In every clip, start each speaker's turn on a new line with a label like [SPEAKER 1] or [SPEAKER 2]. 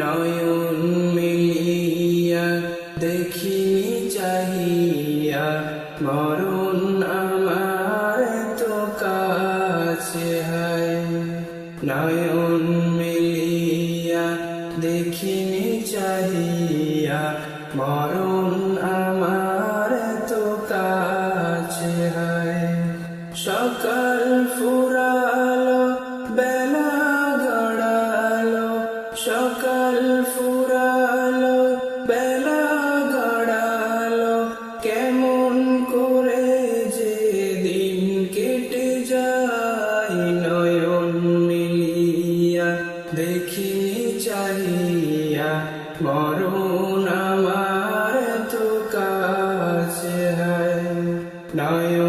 [SPEAKER 1] নয়ন মিলিয়া দেখিনি চাহিয়া, মরণ আমার তো কাছে হয়। নয়ন মিলিয়া দেখিনি চাহিয়া, মরণ আমার তো কাছে হয়। সকাল ফুরালো, বেলা গড়ালো, সকাল দেখিনি চাহিয়া মরণ আমার তো কাছে নয়ন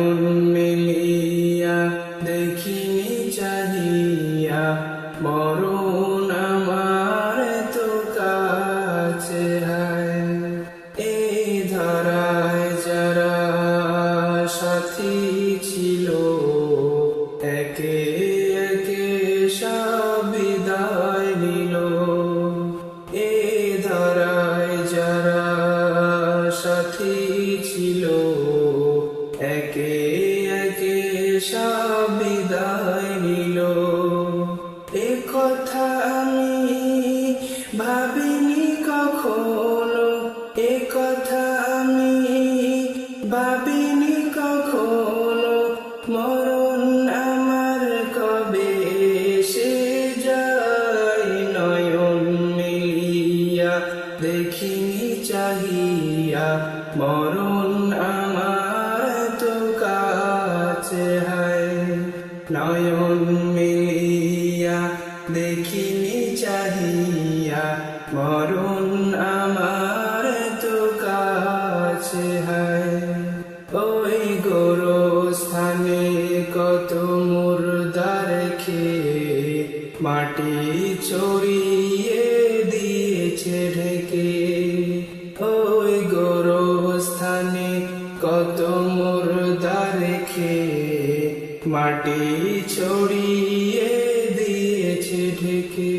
[SPEAKER 1] সব বিদায় নিল। এ কথা আমি ভাবিনি কখনো। এ কথা আমি ভাবিনি কখনো। মরণ আমার কবে সে যায় নয়ন মিলিয়া। দেখিনি চাহিয়া মরণ নয়ন মিলিয়া দেখিনি চাহিয়া, মরণ আমার তো কাছে ওই গোরস্থানে কত মুর্দা রেখে মাটি ছড়িয়ে দিয়েছে ঢেকে। মাটি ছড়িয়ে দিয়েছে ঢেকে।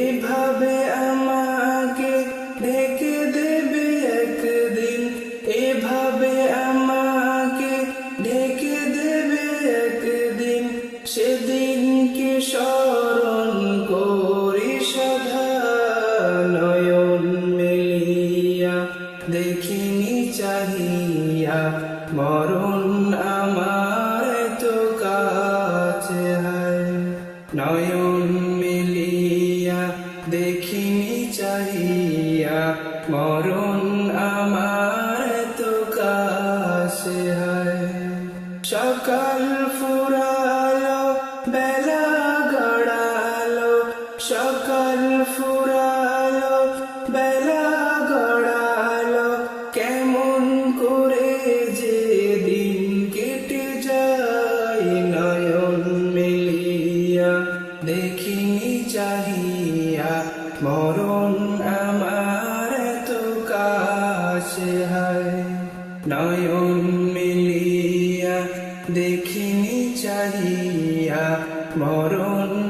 [SPEAKER 1] এভাবে আমাকে ঢেকে দেবে একদিন। এভাবে আমাকে ঢেকে দেবে একদিন। সেদিনকে স্মরণ করি সদা নয়ন মেলিয়া। দেখিনি চাহিয়া মরণ নয়ন মিলিয়া দেখিনি চাহিয়া মরণ নয়ন মিলিয়া দেখিনি চারিয়া মরণ